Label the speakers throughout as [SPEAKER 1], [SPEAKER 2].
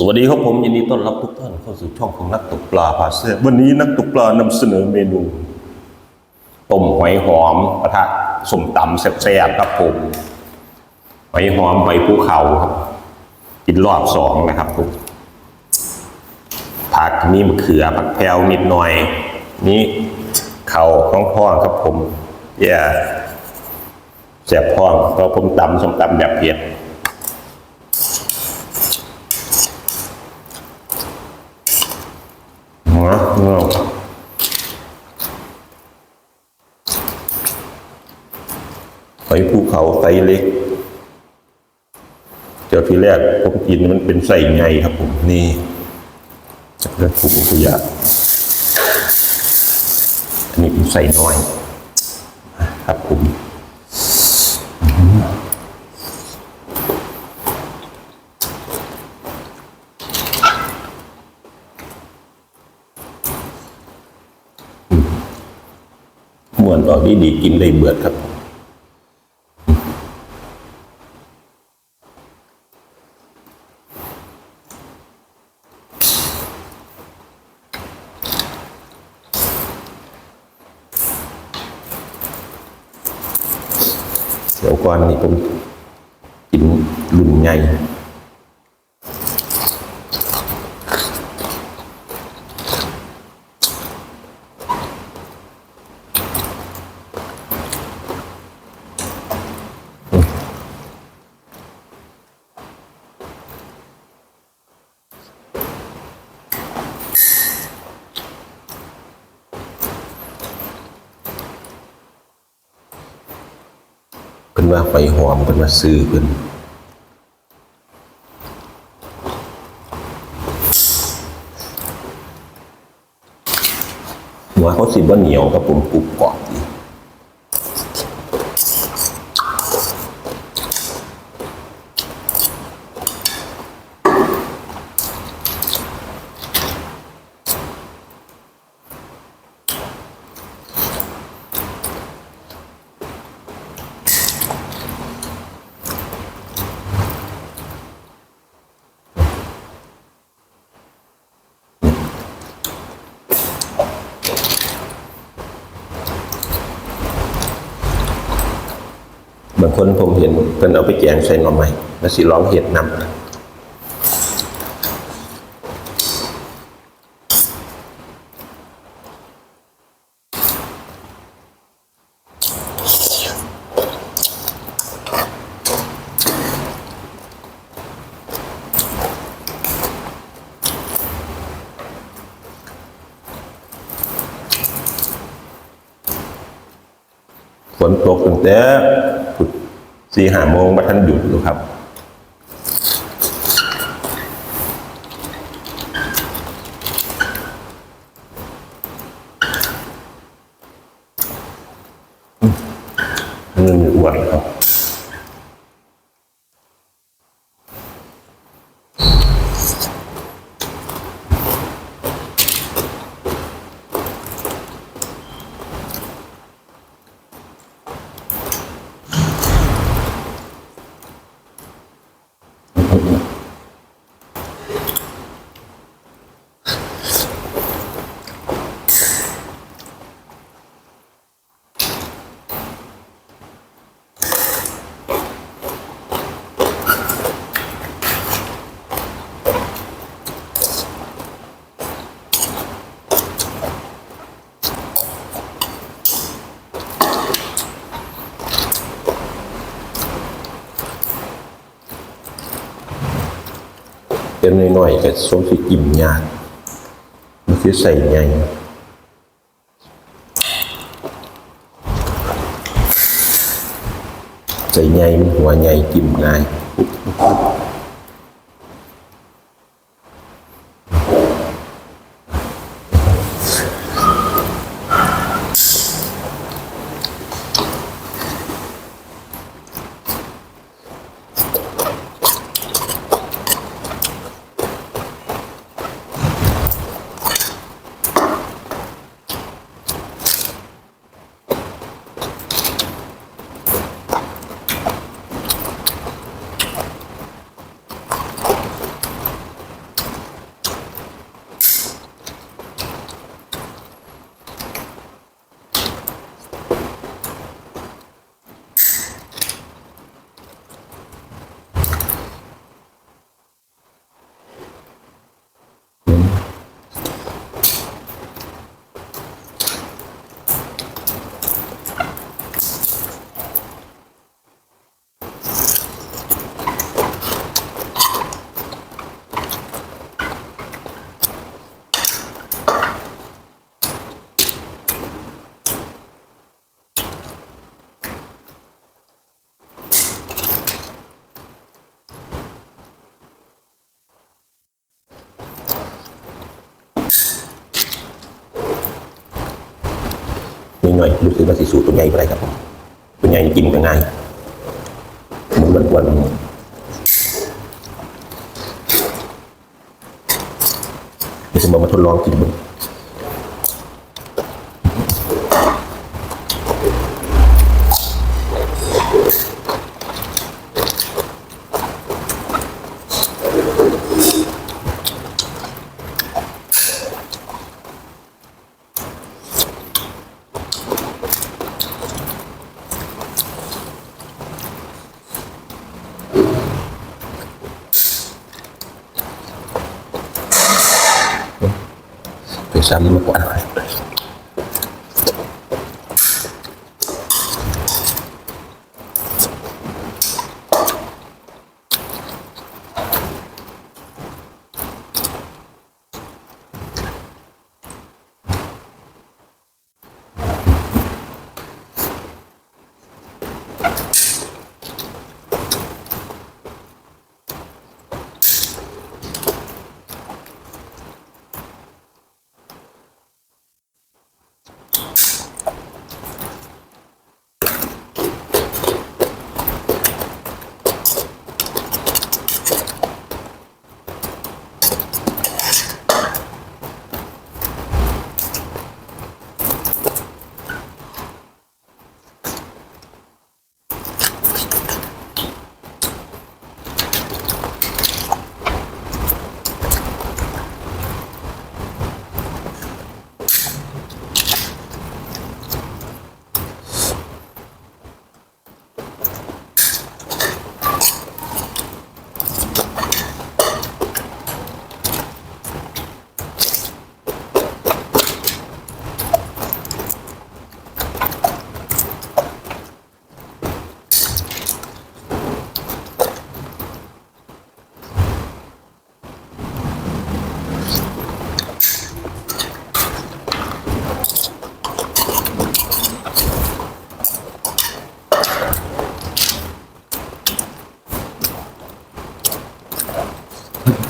[SPEAKER 1] สวัสดีครับผมยินดีต้อนรับทุกท่านเข้าสู่ช่องของนักตกปลาพาเซ่วันนี้นักตกปลานำเสนอเมนูต้มหอยหอมปะทะสมตำแซ่บๆครับผมหอยหอมหอยภูเขาครับ กินรอบสองนะครับผมผักมีมะเขือผักแพรวนิดหน่อย นี่เข่าของพ่อครับผมอย่าแซ่บพ่องเพราะผมตำสมตำแบบเผ็ด หัว งอกหอยภูเขาไซส์เล็ก เจ้าที่แรกผมกินมันเป็นไส้ไงครับผม นี่จากเรื่องภูมิขยะอันนี้เป็นไส้น้อย ครับผม ม่วนออกดีดีกินได้เบื่อครับเดี๋ยวก่อนนี่ผมกินรุ่นใหญ่ เป็นว่าไฟหอมเป็นว่าซื้อเป็นหัวเขาสิบ่เหนียวกับผมกรุบกรอบดี บางคนผมเห็นเพิ่นเอาไปแกงใส่หน่อไม้แล้วสิร้องเห็ดนำฝนตกตั้งแต่ สี่ห้าโมงมาทันหยุดอยู่ครับเงินอวนครับ แต่นน้อยๆก็สมสิกิมยากมันคือใส่ใหญ่ใส่ใหญ่หัวใหญ่กิมง่าย หน่อยๆรู้สึกว่าสิสูตัวใหญ่ไรครับผมตัวใหญ่กินก็ง่ายมันมันวันเดี๋ยวผมมาทดลองกินดูไปซ้ำมา กกว่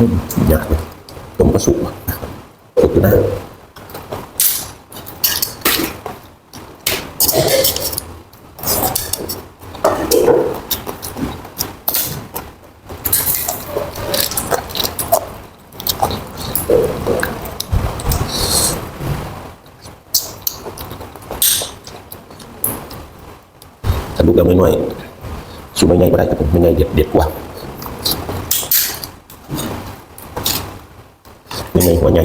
[SPEAKER 1] อยากเลยต้มกระสุกสุกอยู่นะถ้าลูกยังไม่น้อยสูไม่ใหญ่ก็ได้ครับผมไม่ใหญ่เด็ดเด็ดกว่า ยั